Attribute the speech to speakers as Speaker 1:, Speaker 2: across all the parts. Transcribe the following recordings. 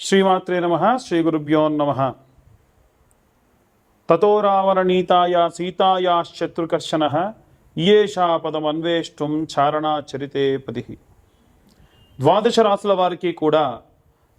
Speaker 1: శ్రీమాత్రే నమ శ్రీ గురుభ్యో నమ. తతో రావణనీతాయా సీతాయా శత్రుకర్షణ ఇయేషా పదమన్వేష్టం చారణాచరితే పది ద్వాదశ రాసుల వారికి కూడా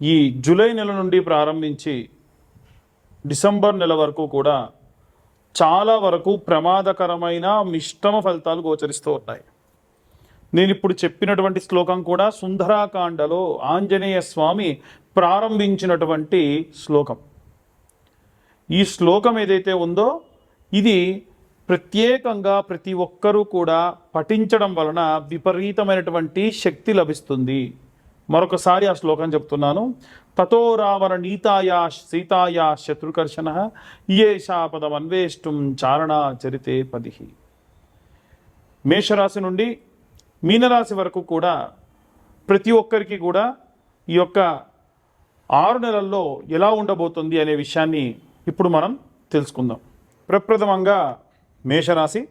Speaker 1: ఈ జూలై నెల నుండి ప్రారంభించి డిసెంబర్ నెల వరకు కూడా చాలా వరకు ప్రమాదకరమైన మిశ్రమ ఫలితాలు గోచరిస్తూ ఉన్నాయి. నేను ఇప్పుడు చెప్పినటువంటి శ్లోకం కూడా సుందరాకాండలో ఆంజనేయ స్వామి ప్రారంభించినటువంటి శ్లోకం. ఈ శ్లోకం ఏదైతే ఉందో ఇది ప్రత్యేకంగా ప్రతి ఒక్కరూ కూడా పఠించడం వలన విపరీతమైనటువంటి శక్తి లభిస్తుంది. మరొకసారి ఆ శ్లోకం చెప్తున్నాను. తతో రావణ నీతాయా సీతాయా శత్రుకర్షణ ఇయేషా పదమన్వేష్టం చారణ చరితే పదిహి. మేషరాశి నుండి మీనరాశి వరకు కూడా ప్రతి ఒక్కరికి కూడా ఈ యొక్క ఆరు నెలల్లో ఎలా ఉండబోతుంది అనే విషయాన్ని ఇప్పుడు మనం తెలుసుకుందాం. ప్రప్రథమంగా మేషరాశి.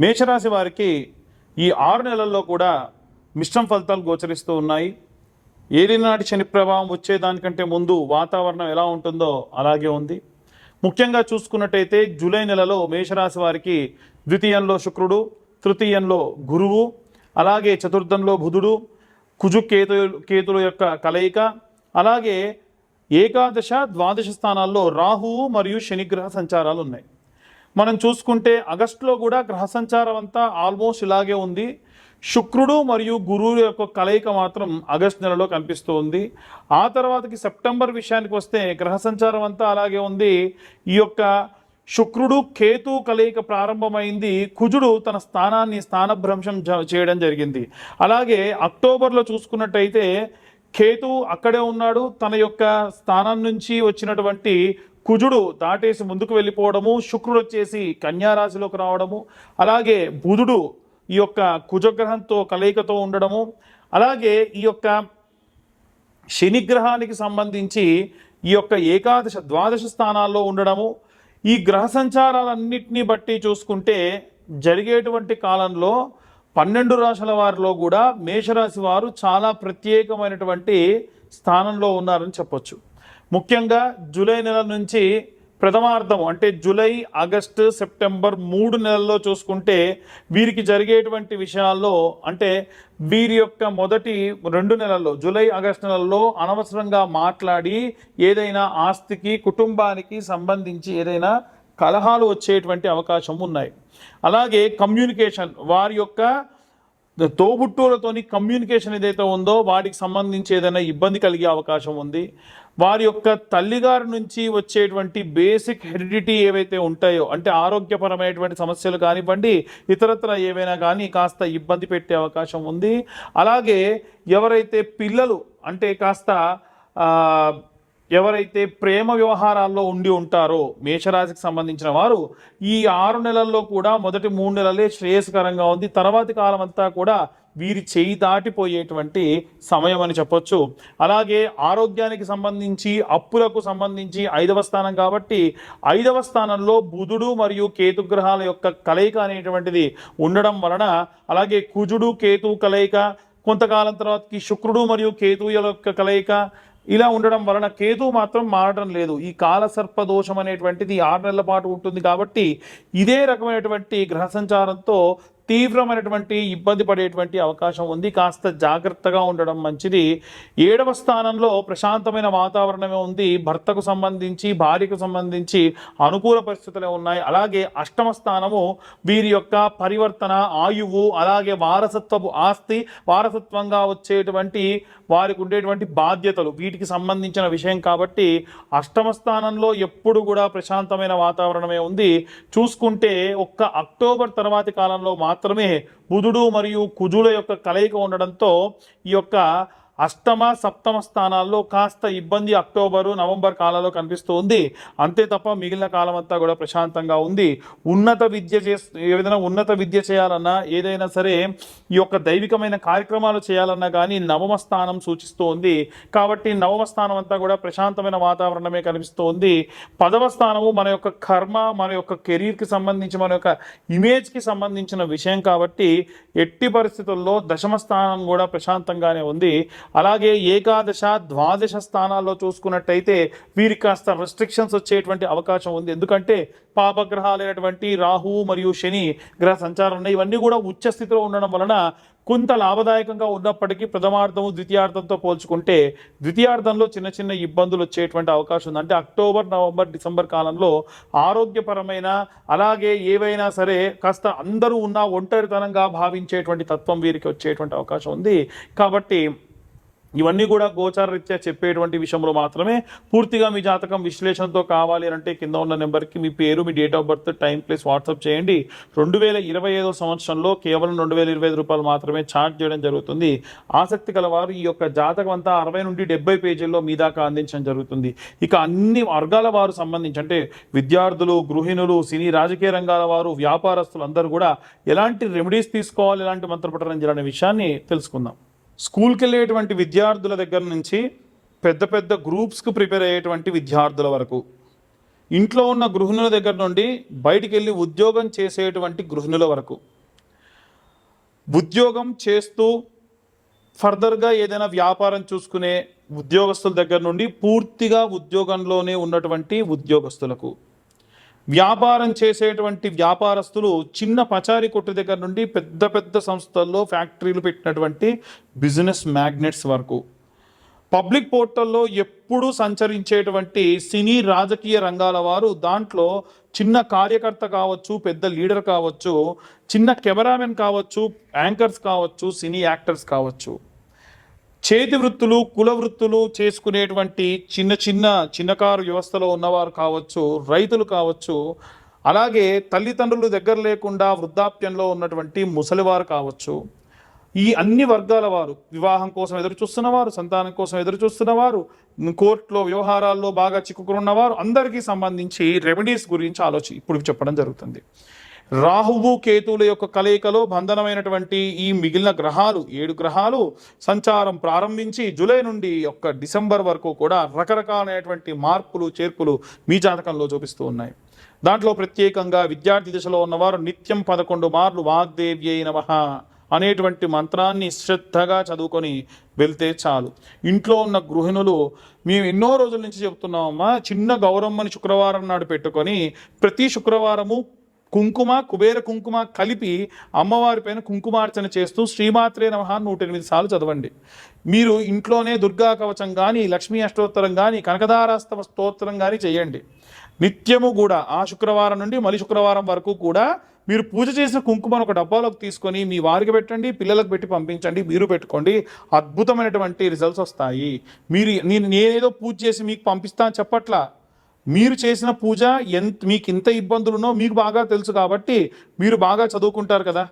Speaker 1: మేషరాశి వారికి ఈ ఆరు నెలల్లో కూడా మిశ్రమ ఫలితాలు గోచరిస్తూ ఉన్నాయి. ఏలినాటి శని ప్రభావం వచ్చేదానికంటే ముందు వాతావరణం ఎలా ఉంటుందో అలాగే ఉంది. ముఖ్యంగా చూసుకున్నట్టయితే జూలై నెలలో మేషరాశి వారికి ద్వితీయంలో శుక్రుడు తృతీయంలో గురువు అలాగే చతుర్థంలో బుధుడు కుజు కేతు కేతుల యొక్క కలయిక అలాగే ఏకాదశ ద్వాదశ స్థానాల్లో రాహువు మరియు శనిగ్రహ సంచారాలు ఉన్నాయి. మనం చూసుకుంటే ఆగస్టులో కూడా గ్రహ సంచారం అంతా ఆల్మోస్ట్ ఇలాగే ఉంది. శుక్రుడు మరియు గురువు యొక్క కలయిక మాత్రం ఆగస్ట్ నెలలో కనిపిస్తూ ఉంది ఆ తర్వాతకి సెప్టెంబర్ విషయానికి వస్తే గ్రహ సంచారం అంతా అలాగే ఉంది. ఈ యొక్క శుక్రుడు కేతు కలయిక ప్రారంభమైంది. కుజుడు తన స్థానాన్ని స్థానభ్రంశం చేయడం జరిగింది. అలాగే అక్టోబర్లో చూసుకున్నట్టయితే కేతు అక్కడే ఉన్నాడు. తన యొక్క స్థానం నుంచి వచ్చినటువంటి కుజుడు దాటేసి ముందుకు వెళ్ళిపోవడము శుక్రుడు వచ్చేసి కన్యారాశిలోకి రావడము అలాగే బుధుడు ఈ యొక్క కుజగ్రహంతో కలయికతో ఉండడము అలాగే ఈ యొక్క శనిగ్రహానికి సంబంధించి ఈ యొక్క ఏకాదశ ద్వాదశ స్థానాల్లో ఉండడము ఈ గ్రహ సంచారాలన్నింటినీ బట్టి చూసుకుంటే జరిగేటువంటి కాలంలో పన్నెండు రాశుల వారిలో కూడా మేషరాశి వారు చాలా ప్రత్యేకమైనటువంటి స్థానంలో ఉన్నారని చెప్పొచ్చు. ముఖ్యంగా జూలై నెల నుంచి ప్రథమార్థం అంటే జూలై ఆగస్టు సెప్టెంబర్ మూడు నెలల్లో చూసుకుంటే వీరికి జరిగేటువంటి విషయాల్లో అంటే వీరి యొక్క మొదటి రెండు నెలల్లో జూలై ఆగస్టు నెలల్లో అనవసరంగా మాట్లాడి ఏదైనా ఆస్తికి కుటుంబానికి సంబంధించి ఏదైనా కలహాలు వచ్చేటువంటి అవకాశం ఉన్నాయి. అలాగే కమ్యూనికేషన్ వారి యొక్క తోబుట్టూలతోని కమ్యూనికేషన్ ఏదైతే ఉందో వాటికి సంబంధించి ఏదైనా ఇబ్బంది కలిగే అవకాశం ఉంది. వారి యొక్క తల్లిగారి నుంచి వచ్చేటువంటి బేసిక్ హెరిడిటీ ఏవైతే ఉంటాయో అంటే ఆరోగ్యపరమైనటువంటి సమస్యలు కానివ్వండి ఇతరత్ర ఏవైనా కానీ కాస్త ఇబ్బంది పెట్టే అవకాశం ఉంది. అలాగే ఎవరైతే పిల్లలు అంటే కాస్త ఎవరైతే ప్రేమ వ్యవహారాల్లో ఉండి ఉంటారో మేషరాశికి సంబంధించిన వారు ఈ ఆరు నెలల్లో కూడా మొదటి మూడు నెలలే శ్రేయస్కరంగా ఉంది. తర్వాతి కాలం అంతా కూడా వీరి చేయి దాటిపోయేటువంటి సమయం అని చెప్పొచ్చు. అలాగే ఆరోగ్యానికి సంబంధించి అప్పులకు సంబంధించి ఐదవ స్థానం కాబట్టి ఐదవ స్థానంలో బుధుడు మరియు కేతు గ్రహాల యొక్క కలయిక అనేటువంటిది ఉండడం వలన అలాగే కుజుడు కేతు కలయిక కొంతకాలం తర్వాతకి శుక్రుడు మరియు కేతు యొక్క కలయిక ఇలా ఉండడం వలన కేతు మాత్రం మారడం లేదు. ఈ కాలసర్ప దోషం అనేటువంటిది ఆరు నెలల పాటు ఉంటుంది కాబట్టి ఇదే రకమైనటువంటి గ్రహ సంచారంతో తీవ్రమైనటువంటి ఇబ్బంది పడేటువంటి అవకాశం ఉంది. కాస్త జాగ్రత్తగా ఉండడం మంచిది. ఏడవ స్థానంలో ప్రశాంతమైన వాతావరణమే ఉంది. భర్తకు సంబంధించి భార్యకు సంబంధించి అనుకూల పరిస్థితులే ఉన్నాయి. అలాగే అష్టమ స్థానము వీరి యొక్క పరివర్తన ఆయువు అలాగే వారసత్వపు ఆస్తి వారసత్వంగా వచ్చేటువంటి వారికి ఉండేటువంటి బాధ్యతలు వీటికి సంబంధించిన విషయం కాబట్టి అష్టమ స్థానంలో ఎప్పుడు కూడా ప్రశాంతమైన వాతావరణమే ఉంది. చూసుకుంటే ఒక్క అక్టోబర్ తర్వాతి కాలంలో మాత్రమే బుధుడు మరియు కుజుల యొక్క కలయిక ఉండడంతో ఈ యొక్క అష్టమ సప్తమ స్థానాల్లో కాస్త ఇబ్బంది అక్టోబరు నవంబర్ కాలంలో కనిపిస్తూ ఉంది అంతే తప్ప మిగిలిన కాలం అంతా కూడా ప్రశాంతంగా ఉంది. ఉన్నత విద్య చే ఏదైనా ఉన్నత విద్య చేయాలన్నా ఏదైనా సరే ఈ యొక్క దైవికమైన కార్యక్రమాలు చేయాలన్నా కానీ నవమ స్థానం సూచిస్తూ ఉంది కాబట్టి నవమ స్థానం అంతా కూడా ప్రశాంతమైన వాతావరణమే కనిపిస్తూ ఉంది పదవ స్థానము మన యొక్క కర్మ మన యొక్క కెరీర్కి సంబంధించి మన యొక్క ఇమేజ్కి సంబంధించిన విషయం కాబట్టి ఎట్టి పరిస్థితుల్లో దశమ స్థానం కూడా ప్రశాంతంగానే ఉంది. అలాగే ఏకాదశ ద్వాదశ స్థానాల్లో చూసుకున్నట్టయితే వీరికి కాస్త రెస్ట్రిక్షన్స్ వచ్చేటువంటి అవకాశం ఉంది. ఎందుకంటే పాపగ్రహాలైనటువంటి రాహు మరియు శని గ్రహ సంచారం ఉన్నాయి. ఇవన్నీ కూడా ఉచ్చ స్థితిలో ఉండడం వలన కొంత లాభదాయకంగా ఉన్నప్పటికీ ప్రథమార్థము ద్వితీయార్థంతో పోల్చుకుంటే ద్వితీయార్థంలో చిన్న చిన్న ఇబ్బందులు వచ్చేటువంటి అవకాశం ఉంది. అంటే అక్టోబర్ నవంబర్ డిసెంబర్ కాలంలో ఆరోగ్యపరమైన అలాగే ఏవైనా సరే కాస్త అందరూ ఉన్న ఒంటరితనంగా భావించేటువంటి తత్వం వీరికి వచ్చేటువంటి అవకాశం ఉంది. కాబట్టి ఇవన్నీ కూడా గోచారరీత్యా చెప్పేటువంటి విషయంలో మాత్రమే పూర్తిగా మీ జాతకం విశ్లేషణతో కావాలి అని అంటే కింద ఉన్న నెంబర్కి మీ పేరు మీ date of birth time place WhatsApp చేయండి. రెండు వేల ఇరవై ఐదో సంవత్సరంలో కేవలం రెండు వేల ఇరవై ఐదు రూపాయలు మాత్రమే ఛార్జ్ చేయడం జరుగుతుంది. ఆసక్తి గలవారు ఈ యొక్క జాతకం అంతా అరవై నుండి డెబ్బై పేజీల్లో మీ దాకా అందించడం జరుగుతుంది. ఇక అన్ని వర్గాల వారు సంబంధించి అంటే విద్యార్థులు గృహిణులు సినీ రాజకీయ రంగాల వారు వ్యాపారస్తులు అందరూ కూడా ఎలాంటి రెమెడీస్ తీసుకోవాలి ఎలాంటి మంత్రపట్టడం జరిగిన విషయాన్ని తెలుసుకుందాం. స్కూల్కి వెళ్ళేటువంటి విద్యార్థుల దగ్గర నుంచి పెద్ద పెద్ద గ్రూప్స్కి ప్రిపేర్ అయ్యేటువంటి విద్యార్థుల వరకు ఇంట్లో ఉన్న గృహిణుల దగ్గర నుండి బయటికి వెళ్ళి ఉద్యోగం చేసేటువంటి గృహిణుల వరకు. ఉద్యోగం చేస్తూ ఫర్దర్గా ఏదైనా వ్యాపారం చూసుకునే ఉద్యోగస్తుల దగ్గర నుండి పూర్తిగా ఉద్యోగంలోనే ఉన్నటువంటి ఉద్యోగస్తులకు. వ్యాపారం చేసేటువంటి వ్యాపారస్తులు చిన్న పచారి కొట్టు దగ్గర నుండి పెద్ద పెద్ద సంస్థల్లో ఫ్యాక్టరీలు పెట్టినటువంటి బిజినెస్ మ్యాగ్నెట్స్ వరకు. పబ్లిక్ పోర్టల్లో ఎప్పుడూ సంచరించేటువంటి సినీ రాజకీయ రంగాల వారు దాంట్లో చిన్న కార్యకర్త కావచ్చు పెద్ద లీడర్ కావచ్చు చిన్న కెమెరామెన్ కావచ్చు యాంకర్స్ కావచ్చు సినీ యాక్టర్స్ కావచ్చు. చేతి వృత్తులు కుల వృత్తులు చేసుకునేటువంటి చిన్న చిన్న చిన్నకారు వ్యవస్థలో ఉన్నవారు కావచ్చు రైతులు కావచ్చు అలాగే తల్లిదండ్రులు దగ్గర లేకుండా వృద్ధాప్యంలో ఉన్నటువంటి ముసలివారు కావచ్చు ఈ అన్ని వర్గాల వారు వివాహం కోసం ఎదురు చూస్తున్నవారు సంతానం కోసం ఎదురు చూస్తున్నవారు కోర్టులో వ్యవహారాల్లో బాగా చిక్కుకున్నవారు అందరికీ సంబంధించి రెమెడీస్ గురించి ఆలోచి ఇప్పుడు చెప్పడం జరుగుతుంది. రాహువు కేతువుల యొక్క కలయికలో బంధనమైనటువంటి ఈ మిగిలిన గ్రహాలు ఏడు గ్రహాలు సంచారం ప్రారంభించి జూలై నుండి ఒక్క డిసెంబర్ వరకు కూడా రకరకాలైనటువంటి మార్పులు చేర్పులు మీ జాతకంలో చూపిస్తూ ఉన్నాయి. దాంట్లో ప్రత్యేకంగా విద్యార్థి దిశలో ఉన్నవారు నిత్యం పదకొండు మార్లు వాగ్దేవ్యై నమః అనేటువంటి మంత్రాన్ని శ్రద్ధగా చదువుకొని వెళ్తే చాలు. ఇంట్లో ఉన్న గృహిణులు మేము ఎన్నో రోజుల నుంచి చెప్తున్నామమ్మా చిన్న గౌరమ్మని శుక్రవారం నాడు పెట్టుకొని ప్రతి శుక్రవారము కుంకుమ కుబేర కుంకుమ కలిపి అమ్మవారి పైన కుంకుమార్చన చేస్తూ శ్రీమాత్రే నమః నూట ఎనిమిది సార్లు చదవండి. మీరు ఇంట్లోనే దుర్గా కవచం కానీ లక్ష్మీ అష్టోత్తరం కానీ కనకదారాస్తవ స్తోత్రం కానీ చేయండి. నిత్యము కూడా ఆ శుక్రవారం నుండి మళ్ళీ శుక్రవారం వరకు కూడా మీరు పూజ చేసిన కుంకుమను ఒక డబ్బాలోకి తీసుకొని మీ వారికి పెట్టండి పిల్లలకు పెట్టి పంపించండి మీరు పెట్టుకోండి. అద్భుతమైనటువంటి రిజల్ట్స్ వస్తాయి. మీరు నేను నేనేదో పూజ చేసి మీకు పంపిస్తాను చెప్పట్లా? మీరు చేసిన పూజ ఎంత మీకు ఇంత ఇబ్బందులున్నో మీకు బాగా తెలుసు కాబట్టి మీరు బాగా చదువుకుంటారు కదా.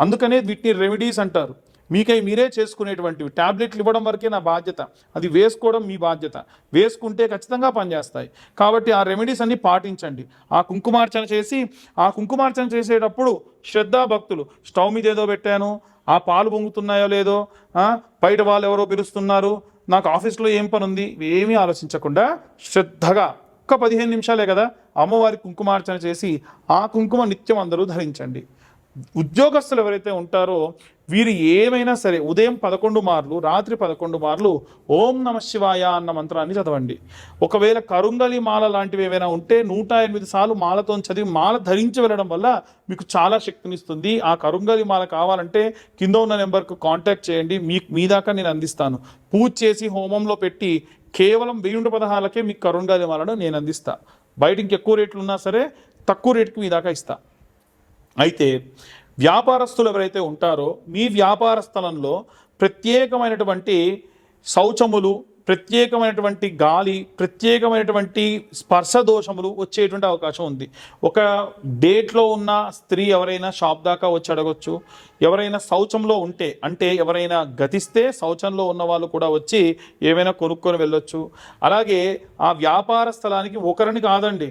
Speaker 1: అందుకనే వీటిని రెమెడీస్ అంటారు. మీకై మీరే చేసుకునేటువంటివి. టాబ్లెట్లు ఇవ్వడం వరకే నా బాధ్యత. అది వేసుకోవడం మీ బాధ్యత. వేసుకుంటే ఖచ్చితంగా పనిచేస్తాయి. కాబట్టి ఆ రెమెడీస్ అన్ని పాటించండి. ఆ కుంకుమార్చన చేసి ఆ కుంకుమార్చన చేసేటప్పుడు శ్రద్ధా భక్తులు. స్టవ్ మీద ఏదో పెట్టాను. ఆ పాలు పొంగుతున్నాయో లేదో బయట వాళ్ళు ఎవరో పిలుస్తున్నారు. నాకు ఆఫీస్లో ఏం పని ఉంది ఏమీ ఆలోచించకుండా శ్రద్ధగా ఒక్క పదిహేను నిమిషాలే కదా అమ్మవారి కుంకుమార్చన చేసి ఆ కుంకుమ నిత్యం అందరూ ధరించండి. ఉద్యోగస్తులు ఎవరైతే ఉంటారో వీరు ఏమైనా సరే ఉదయం పదకొండు మార్లు రాత్రి పదకొండు మార్లు ఓం నమ శివాయ అన్న మంత్రాన్ని చదవండి. ఒకవేళ కరుంగలి మాల లాంటివి ఏమైనా ఉంటే నూట ఎనిమిది సార్లు మాలతో చదివి మాల ధరించి వెళ్ళడం వల్ల మీకు చాలా శక్తినిస్తుంది. ఆ కరుంగలి మాల కావాలంటే కింద ఉన్న నెంబర్కు కాంటాక్ట్ చేయండి. మీ మీ దాకా నేను అందిస్తాను. పూజ చేసి హోమంలో పెట్టి కేవలం వెయ్యి పదహారులకే మీకు కరుంగలి మాలను నేను అందిస్తాను బయట ఇంకెక్కువ రేట్లు ఉన్నా సరే తక్కువ రేటుకి మీ దాకా ఇస్తాను అయితే వ్యాపారస్తులు ఎవరైతే ఉంటారో మీ వ్యాపార స్థలంలో ప్రత్యేకమైనటువంటి శౌచములు ప్రత్యేకమైనటువంటి గాలి ప్రత్యేకమైనటువంటి స్పర్శ దోషములు వచ్చేటువంటి అవకాశం ఉంది. ఒక డేట్లో ఉన్న స్త్రీ ఎవరైనా షాప్ దాకా వచ్చి అడగొచ్చు. ఎవరైనా శౌచంలో ఉంటే అంటే ఎవరైనా గతిస్తే శౌచంలో ఉన్న వాళ్ళు కూడా వచ్చి ఏమైనా కొనుక్కొని వెళ్ళొచ్చు. అలాగే ఆ వ్యాపార స్థలానికి ఒకరిని కాదండి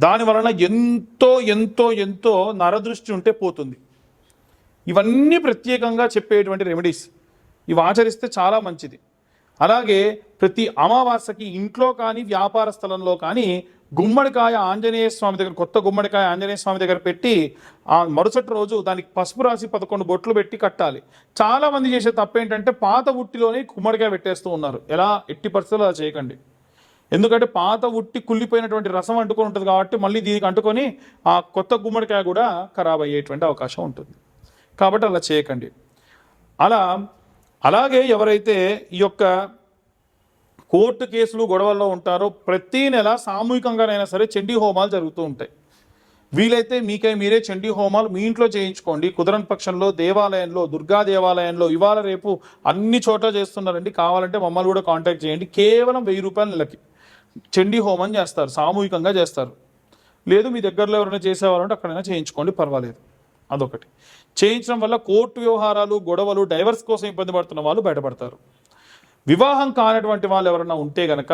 Speaker 1: దాని వలన ఎంతో ఎంతో ఎంతో నరదృష్టి ఉంటే పోతుంది. ఇవన్నీ ప్రత్యేకంగా చెప్పేటువంటి రెమెడీస్ ఇవి ఆచరిస్తే చాలా మంచిది. అలాగే ప్రతి అమావాస్యకి ఇంట్లో కానీ వ్యాపార స్థలంలో కానీ గుమ్మడికాయ ఆంజనేయ స్వామి దగ్గర కొత్త గుమ్మడికాయ ఆంజనేయ స్వామి దగ్గర పెట్టి ఆ మరుసటి రోజు దానికి పసుపు రాసి పదకొండు బొట్లు పెట్టి కట్టాలి. చాలామంది చేసే తప్పేంటంటే పాత ఉట్టిలోనే గుమ్మడికాయ పెట్టేస్తూ ఉన్నారు. ఎలా? ఎట్టి పరిస్థితుల్లో అలా చేయకండి. ఎందుకంటే పాత ఉట్టి కుళ్ళిపోయినటువంటి రసం అంటుకొని ఉంటుంది కాబట్టి మళ్ళీ దీనికి అంటుకొని ఆ కొత్త గుమ్మడికాయ కూడా ఖరాబ్ అయ్యేటువంటి అవకాశం ఉంటుంది. కాబట్టి అలా చేయకండి. అలా అలాగే ఎవరైతే ఈ యొక్క కోర్టు కేసులు గొడవల్లో ఉంటారో ప్రతి నెల సామూహికంగానైనా సరే చండీ హోమాలు జరుగుతూ ఉంటాయి. వీలైతే మీకై మీరే చండీ హోమాలు మీ ఇంట్లో చేయించుకోండి. కుదరని పక్షంలో దేవాలయంలో దుర్గా దేవాలయంలో ఇవాళ రేపు అన్ని చోట్ల చేస్తున్నారండి. కావాలంటే మమ్మల్ని కూడా కాంటాక్ట్ చేయండి. కేవలం వెయ్యి రూపాయల నెలకి. చండీ హోమం చేస్తారు సామూహికంగా చేస్తారు. లేదు మీ దగ్గరలో ఎవరైనా చేసేవారంటే అక్కడైనా చేయించుకోండి పర్వాలేదు. అదొకటి. చేయించడం వల్ల కోర్టు వ్యవహారాలు గొడవలు డైవర్స్ కోసం ఇబ్బంది పడుతున్న వాళ్ళు బయటపడతారు. వివాహం కానటువంటి వాళ్ళు ఎవరైనా ఉంటే గనక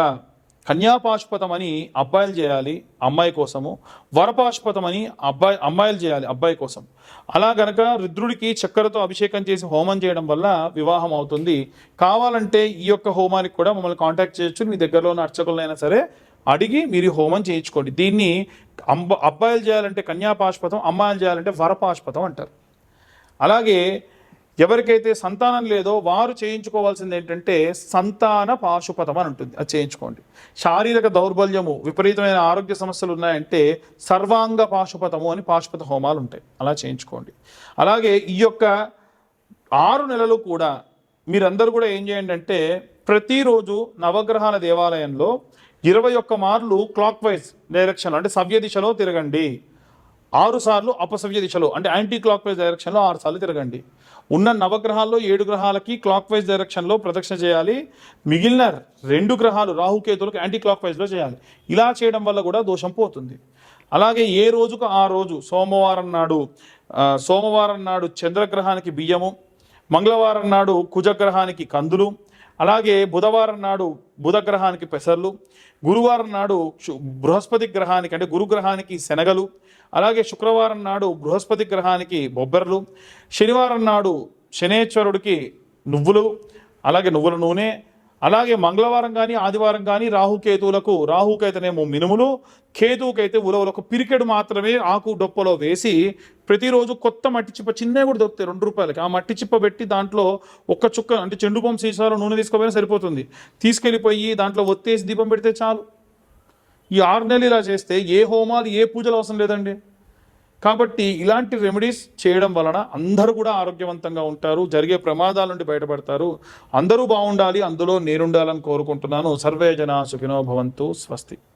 Speaker 1: కన్యాపాశుపతం అని అబ్బాయిలు చేయాలి అమ్మాయి కోసము వరపాశుపతం అని అబ్బాయి అమ్మాయిలు చేయాలి అబ్బాయి కోసం. అలా గనక రుద్రుడికి చక్కెరతో అభిషేకం చేసి హోమం చేయడం వల్ల వివాహం అవుతుంది. కావాలంటే ఈ యొక్క హోమానికి కూడా మమ్మల్ని కాంటాక్ట్ చేయొచ్చు. మీ దగ్గరలో ఉన్న అర్చకులైనా సరే అడిగి మీరు హోమం చేయించుకోండి. దీన్ని అంబ అబ్బాయిలు చేయాలంటే కన్యాపాశుపతం అమ్మాయిలు చేయాలంటే వరపాశుపతం అంటారు. అలాగే ఎవరికైతే సంతానం లేదో వారు చేయించుకోవాల్సింది ఏంటంటే సంతాన పాశుపతం అని ఉంటుంది. అది చేయించుకోండి. శారీరక దౌర్బల్యము విపరీతమైన ఆరోగ్య సమస్యలు ఉన్నాయంటే సర్వాంగ పాశుపతము అని పాశుపత హోమాలు ఉంటాయి. అలా చేయించుకోండి. అలాగే ఈ యొక్క ఆరు నెలలు కూడా మీరందరూ కూడా ఏం చేయండి అంటే ప్రతిరోజు నవగ్రహాల దేవాలయంలో ఇరవై ఒక్క మార్లు క్లాక్ వైజ్ డైరెక్షన్ అంటే సవ్య దిశలో తిరగండి. ఆరు సార్లు అపసవ్య దిశలో అంటే యాంటీ క్లాక్ వైజ్ డైరెక్షన్లో ఆరు సార్లు తిరగండి. ఉన్న నవగ్రహాల్లో ఏడు గ్రహాలకి క్లాక్ వైజ్ డైరెక్షన్లో ప్రదక్షిణ చేయాలి. మిగిలిన రెండు గ్రహాలు రాహుకేతులకు యాంటీ క్లాక్ వైజ్లో చేయాలి. ఇలా చేయడం వల్ల కూడా దోషం పోతుంది. అలాగే ఏ రోజుకు ఆ రోజు? సోమవారం నాడు సోమవారం నాడు చంద్రగ్రహానికి బియ్యము మంగళవారం నాడు కుజగ్రహానికి కందులు అలాగే బుధవారం నాడు బుధగ్రహానికి పెసర్లు గురువారం నాడు బృహస్పతి గ్రహానికి అంటే గురుగ్రహానికి శనగలు అలాగే శుక్రవారం నాడు బృహస్పతి గ్రహానికి బొబ్బర్లు శనివారం నాడు శనేశ్వరుడికి నువ్వులు అలాగే నువ్వుల నూనె అలాగే మంగళవారం కానీ ఆదివారం కానీ రాహుకేతువులకు రాహుకైతేనేమో మినుములు కేతువుకైతే ఉలవలకు పిరికెడు మాత్రమే ఆకు డొప్పలో వేసి ప్రతిరోజు కొత్త మట్టి చిప్ప చిన్నవి కూడా దొరుకుతాయి రెండు రూపాయలకి. ఆ మట్టి చిప్ప పెట్టి దాంట్లో ఒక్క చుక్క అంటే చెండుకోం సీసాలో నూనె తీసుకోపోయినా సరిపోతుంది. తీసుకెళ్ళిపోయి దాంట్లో ఒత్తేసి దీపం పెడితే చాలు. ఈ ఆరు నెలలు ఇలా చేస్తే ఏ హోమాలు ఏ పూజలు అవసరం లేదండి. కాబట్టి ఇలాంటి రెమెడీస్ చేయడం వలన అందరూ కూడా ఆరోగ్యవంతంగా ఉంటారు జరిగే ప్రమాదాల నుండి బయటపడతారు. అందరూ బాగుండాలి అందులో నేనుండాలని కోరుకుంటున్నాను. సర్వే జన సుఖినో భవంతు స్వస్తి.